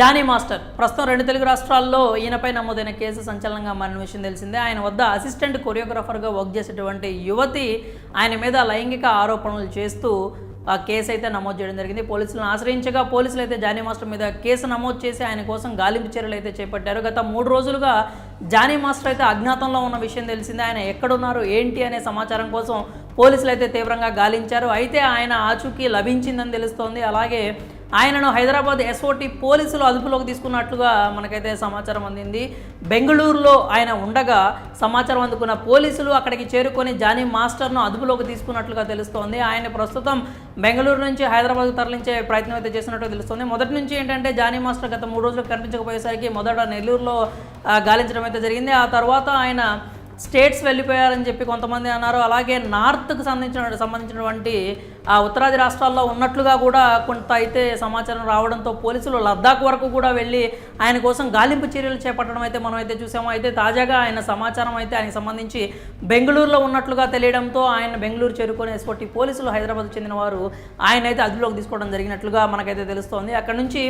Johnny master ప్రస్తుతం రెండు తెలుగు రాష్ట్రాల్లో ఈయనపై నమోదైన కేసు సంచలనంగా మారిన విషయం తెలిసిందే. ఆయన వద్ద అసిస్టెంట్ కొరియోగ్రాఫర్గా వర్క్ చేసేటువంటి యువతి ఆయన మీద లైంగిక ఆరోపణలు చేస్తూ ఆ కేసు అయితే నమోదు చేయడం జరిగింది. పోలీసులను ఆశ్రయించగా పోలీసులు అయితే జానీ మాస్టర్ మీద కేసు నమోదు చేసి ఆయన కోసం గాలింపు చర్యలు అయితే చేపట్టారు. గత మూడు రోజులుగా జానీ మాస్టర్ అయితే అజ్ఞాతంలో ఉన్న విషయం తెలిసిందే. ఆయన ఎక్కడున్నారు ఏంటి అనే సమాచారం కోసం పోలీసులు అయితే తీవ్రంగా గాలించారు. అయితే ఆయన ఆచూకీ లభించిందని తెలుస్తోంది. అలాగే ఆయనను హైదరాబాద్ ఎస్ఓటి పోలీసులు అదుపులోకి తీసుకున్నట్లుగా మనకైతే సమాచారం అందింది. బెంగళూరులో ఆయన ఉండగా సమాచారం అందుకున్న పోలీసులు అక్కడికి చేరుకొని జానీ మాస్టర్ను అదుపులోకి తీసుకున్నట్లుగా తెలుస్తోంది. ఆయన ప్రస్తుతం బెంగళూరు నుంచి హైదరాబాద్కు తరలించే ప్రయత్నం అయితే చేస్తున్నట్టు తెలుస్తుంది. మొదటి నుంచి ఏంటంటే జానీ మాస్టర్ గత మూడు రోజులు కనిపించకపోయేసరికి మొదట నెల్లూరులో గాలించడం అయితే జరిగింది. ఆ తర్వాత ఆయన స్టేట్స్ వెళ్ళిపోయారని చెప్పి కొంతమంది అన్నారు. అలాగే నార్త్కు సంబంధించిన సంబంధించినటువంటి ఆ ఉత్తరాది రాష్ట్రాల్లో ఉన్నట్లుగా కూడా కొంత అయితే సమాచారం రావడంతో పోలీసులు లద్దాఖ్ వరకు కూడా వెళ్ళి ఆయన కోసం గాలింపు చర్యలు చేపట్టడం అయితే మనం అయితే చూసాము. అయితే తాజాగా ఆయన సమాచారం అయితే ఆయనకు సంబంధించి బెంగళూరులో ఉన్నట్లుగా తెలియడంతో ఆయన బెంగళూరు చేరుకొని ఎస్పోటి పోలీసులు హైదరాబాద్ చెందిన వారు ఆయన అయితే అదుపులోకి తీసుకోవడం జరిగినట్లుగా మనకైతే తెలుస్తోంది. అక్కడ నుంచి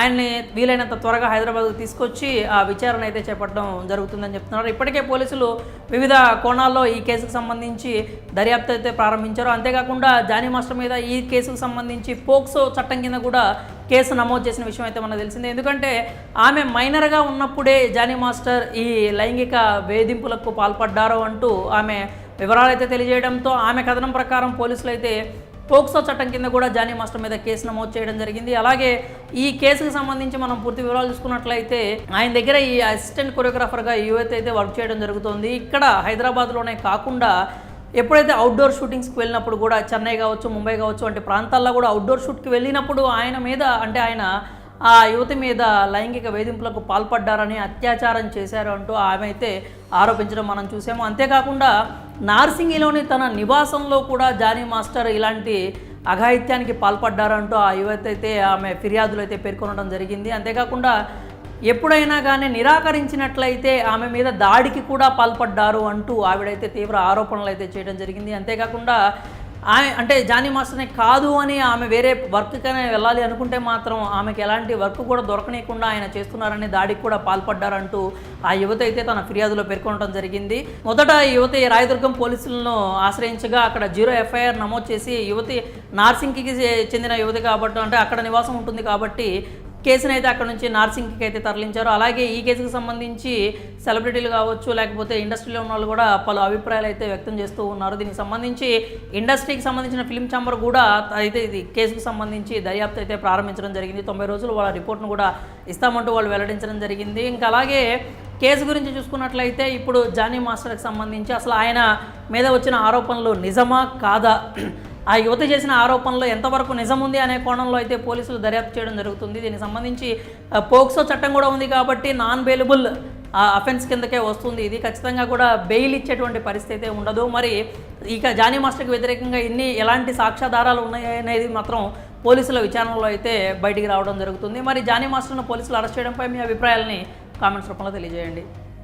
ఆయన్ని వీలైనంత త్వరగా హైదరాబాద్కు తీసుకొచ్చి ఆ విచారణ అయితే చేపట్టడం జరుగుతుందని చెప్తున్నారు. ఇప్పటికే పోలీసులు వివిధ కోణాల్లో ఈ కేసుకు సంబంధించి దర్యాప్తు అయితే ప్రారంభించారు. అంతేకాకుండా జానీ మాస్టర్ మీద ఈ కేసుకు సంబంధించి పోక్సో చట్టం కింద కూడా కేసు నమోదు చేసిన విషయం అయితే మనకు తెలిసిందే. ఎందుకంటే ఆమె మైనర్గా ఉన్నప్పుడే జానీ మాస్టర్ ఈ లైంగిక వేధింపులకు పాల్పడ్డారు అంటూ ఆమె వివరాలు అయితే తెలియజేయడంతో ఆమె కథనం ప్రకారం పోలీసులు అయితే పోక్సో చట్టం కింద కూడా జానీ మాస్టర్ మీద కేసు నమోదు చేయడం జరిగింది. అలాగే ఈ కేసుకు సంబంధించి మనం పూర్తి వివరాలు చూసుకున్నట్లయితే ఆయన దగ్గర ఈ అసిస్టెంట్ కొరియోగ్రాఫర్గా యువత అయితే వర్క్ చేయడం జరుగుతుంది. ఇక్కడ హైదరాబాద్లోనే కాకుండా ఎప్పుడైతే అవుట్డోర్ షూటింగ్స్కి వెళ్ళినప్పుడు కూడా చెన్నై కావచ్చు ముంబై కావచ్చు వంటి ప్రాంతాల్లో కూడా అవుట్డోర్ షూట్కి వెళ్ళినప్పుడు ఆయన మీద అంటే ఆయన ఆ యువతి మీద లైంగిక వేధింపులకు పాల్పడ్డారని అత్యాచారం చేశారు అంటూ ఆమె అయితే ఆరోపించడం మనం చూసాము. అంతేకాకుండా నార్సింగిలోని తన నివాసంలో కూడా జానీ మాస్టర్ ఇలాంటి అఘాయిత్యానికి పాల్పడ్డారంటూ ఆ యువతి అయితే ఆమె ఫిర్యాదులు అయితే పేర్కొనడం జరిగింది. అంతేకాకుండా ఎప్పుడైనా కానీ నిరాకరించినట్లయితే ఆమె మీద దాడికి కూడా పాల్పడ్డారు అంటూ ఆవిడైతే తీవ్ర ఆరోపణలు అయితే చేయడం జరిగింది. అంతేకాకుండా ఆమె అంటే జానీ మాస్టర్నే కాదు అని ఆమె వేరే వర్క్కైనా వెళ్ళాలి అనుకుంటే మాత్రం ఆమెకి ఎలాంటి వర్క్ కూడా దొరకనీయకుండా ఆయన చేస్తున్నారని దాడికి కూడా పాల్పడ్డారంటూ ఆ యువత అయితే తన ఫిర్యాదులో పేర్కొనడం జరిగింది. మొదట యువతి రాయదుర్గం పోలీసులను ఆశ్రయించగా అక్కడ జీరో ఎఫ్ఐఆర్ నమోదు చేసి యువతి నార్సింగ్కి చెందిన యువతి కాబట్టి అంటే అక్కడ నివాసం ఉంటుంది కాబట్టి కేసుని అయితే అక్కడ నుంచి నార్సింగ్కి అయితే తరలించారు. అలాగే ఈ కేసుకు సంబంధించి సెలబ్రిటీలు కావచ్చు లేకపోతే ఇండస్ట్రీలో ఉన్న వాళ్ళు కూడా పలు అభిప్రాయాలు అయితే వ్యక్తం చేస్తూ ఉన్నారు. దీనికి సంబంధించి ఇండస్ట్రీకి సంబంధించిన ఫిల్మ్ ఛాంబర్ కూడా అయితే ఇది కేసుకు సంబంధించి దర్యాప్తు అయితే ప్రారంభించడం జరిగింది. తొంభై రోజులు వాళ్ళ రిపోర్ట్ను కూడా ఇస్తామంటూ వాళ్ళు వెల్లడించడం జరిగింది. ఇంకా అలాగే కేసు గురించి చూసుకున్నట్లయితే ఇప్పుడు జానీ మాస్టర్కి సంబంధించి అసలు ఆయన మీద వచ్చిన ఆరోపణలు నిజమా కాదా? ఆ యువత చేసిన ఆరోపణలో ఎంతవరకు నిజం ఉంది అనే కోణంలో అయితే పోలీసులు దర్యాప్తు చేయడం జరుగుతుంది. దీనికి సంబంధించి పోక్సో చట్టం కూడా ఉంది కాబట్టి నాన్ బెయిలబుల్ అఫెన్స్ కిందకే వస్తుంది. ఇది ఖచ్చితంగా కూడా బెయిల్ ఇచ్చేటువంటి పరిస్థితి అయితే ఉండదు. మరి ఇక జానీ మాస్టర్కి వ్యతిరేకంగా ఇన్ని ఎలాంటి సాక్ష్యాధారాలు ఉన్నాయనేది మాత్రం పోలీసుల విచారణలో అయితే బయటికి రావడం జరుగుతుంది. మరి జానీ మాస్టర్ను పోలీసులు అరెస్ట్ చేయడంపై మీ అభిప్రాయాలని కామెంట్స్ రూపంలో తెలియజేయండి.